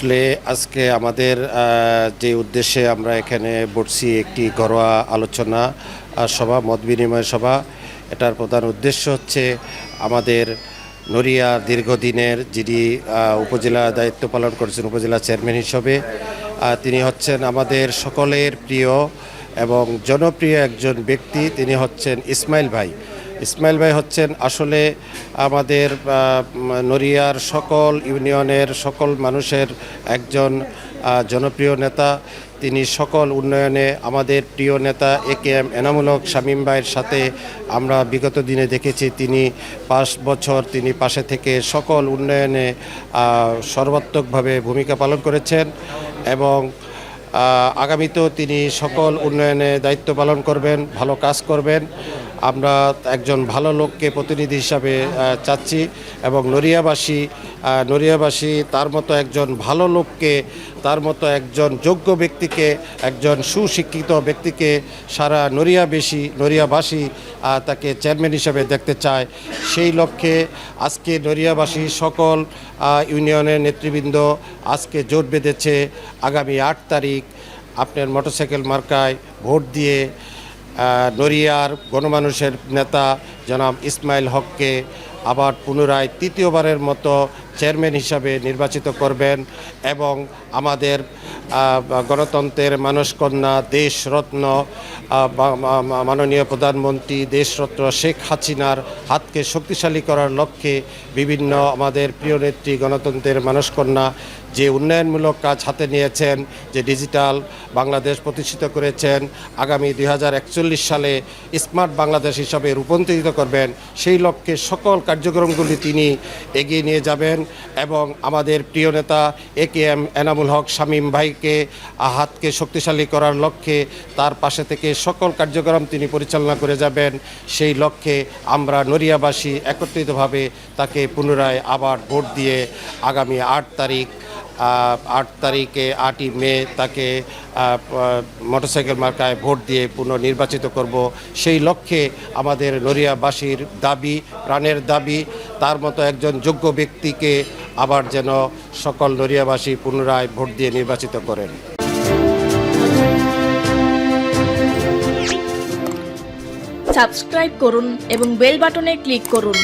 আসলে আজকে আমাদের যে উদ্দেশ্যে আমরা এখানে বসছি একটি ঘরোয়া আলোচনা সভা, মত বিনিময় সভা, এটার প্রধান উদ্দেশ্য হচ্ছে আমাদের নড়িয়া দীর্ঘদিনের যিনি উপজেলা দায়িত্ব পালন করেছেন, উপজেলা চেয়ারম্যান হিসেবে তিনি হচ্ছেন আমাদের সকলের প্রিয় এবং জনপ্রিয় একজন ব্যক্তি, তিনি হচ্ছেন ইসমাইল ভাই। ইসমাইল ভাই হচ্ছেন আসলে আমাদের নড়িয়ার সকল ইউনিয়নের সকল মানুষের একজন জনপ্রিয় নেতা। তিনি সকল উন্নয়নে আমাদের প্রিয় নেতা এ কে এম এনামূলক শামীম ভাইয়ের সাথে আমরা বিগত দিনে দেখেছি। তিনি পাঁচ বছর তিনি পাশে থেকে সকল উন্নয়নে সর্বাত্মকভাবে ভূমিকা পালন করেছেন এবং আগামীতেও তিনি সকল উন্নয়নে দায়িত্ব পালন করবেন, ভালো কাজ করবেন। আমরা একজন ভালো লোককে প্রতিনিধি হিসাবে চাচ্ছি এবং নড়িয়াবাসী নড়িয়াবাসী তার মতো একজন ভালো লোককে, তার মতো একজন যোগ্য ব্যক্তিকে, একজন সুশিক্ষিত ব্যক্তিকে সারা নড়িয়াবেশি, নড়িয়াবাসী তাকে চেয়ারম্যান হিসাবে দেখতে চায়। সেই লক্ষ্যে আজকে নড়িয়াবাসী সকল ইউনিয়নের নেতৃবৃন্দ আজকে জোট বেঁধেছে। আগামী আট তারিখ আপনার মোটরসাইকেল মার্কায় ভোট দিয়ে নড়িয়ার গণমানুষের নেতা জনাব ইসমাইল হককে আবার পুনরায় তৃতীয়বারের মতো চেয়ারম্যান হিসাবে নির্বাচিত করবেন এবং আমাদের গণতন্ত্রের মানসকন্যা দেশরত্ন মাননীয় প্রধানমন্ত্রী দেশরত্ন শেখ হাসিনার হাতকে শক্তিশালী করার লক্ষ্যে বিভিন্ন আমাদের প্রিয় নেত্রী গণতন্ত্রের মানসকন্যা যে উন্নয়নমূলক কাজ হাতে নিয়েছেন, যে ডিজিটাল বাংলাদেশ প্রতিষ্ঠিত করেছেন, আগামী দুই হাজার একচল্লিশ সালে স্মার্ট বাংলাদেশ হিসাবে রূপান্তরিত করবেন, সেই লক্ষ্যে সকল কার্যক্রমগুলি তিনি এগিয়ে নিয়ে যাবেন এবং আমাদের প্রিয় নেতা A K M Enamul Haque Shamim ভাইকে হাতকে শক্তিশালী করার লক্ষ্যে তার পাশে থেকে সকল কার্যক্রম তিনি পরিচালনা করে যাবেন, সেই লক্ষ্যে আমরা নড়িয়াবাসী একত্রিতভাবে তাকে পুনরায় আবার ভোট দিয়ে আগামী আট তারিখ আট তারিখে, আটই মে তাকে মোটরসাইকেল মার্কায় ভোট দিয়ে পুনর্নির্বাচিত করব। সেই লক্ষ্যে আমাদের নড়িয়াবাসীর দাবি, প্রাণের দাবি, তার মতো একজন যোগ্য ব্যক্তিকে আবার যেন সকল নড়িয়াবাসী পুনরায় ভোট দিয়ে নির্বাচিত করেন। সাবস্ক্রাইব করুন এবং বেল বাটনে ক্লিক করুন।